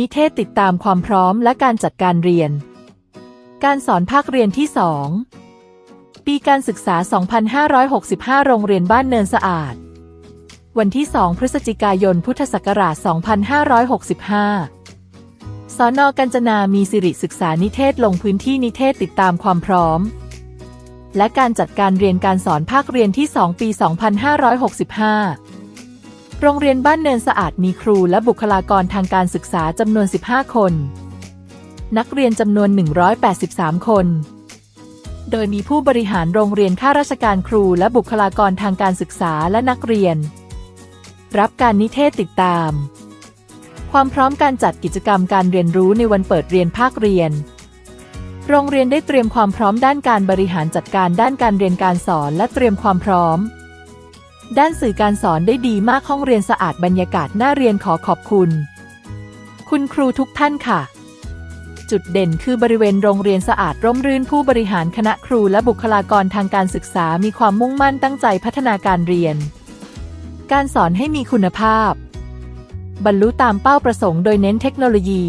นิเทศติดตามความพร้อมและการจัดการเรียน การสอนภาคเรียนที่ 2 ปีการศึกษา 2565 โรงเรียนบ้านเนินสะอาด วันที่ 2 พฤศจิกายน พุทธศักราช 2565 สอนอกัญจนามีสิริศึกษานิเทศลงพื้นที่นิเทศติดตามความพร้อม และการจัดการเรียนการสอนภาคเรียนที่ 2 ปี 2565 โรงเรียนบ้านเนินสะอาดมีครูและบุคลากรทางการศึกษาจำนวน 15 คน นักเรียนจำนวน 183 คน โดยมีผู้บริหารโรงเรียนข้าราชการครูและบุคลากรทางการศึกษาและนักเรียน รับการนิเทศติดตาม ความพร้อมการจัดกิจกรรมการเรียนรู้ในวันเปิดเรียนภาคเรียน โรงเรียนได้เตรียมความพร้อมด้านการบริหารจัดการด้านการเรียนการสอนและเตรียมความพร้อม ด้านสื่อการสอนได้ดีมากห้องเรียนสะอาดบรรยากาศน่าเรียนขอขอบคุณ คุณครูทุกท่านค่ะ จุดเด่นคือบริเวณโรงเรียนสะอาดร่มรื่นผู้บริหารคณะครูและบุคลากรทางการศึกษามีความมุ่งมั่นตั้งใจพัฒนาการเรียน การสอนให้มีคุณภาพ บรรลุตามเป้าประสงค์โดยเน้นเทคโนโลยี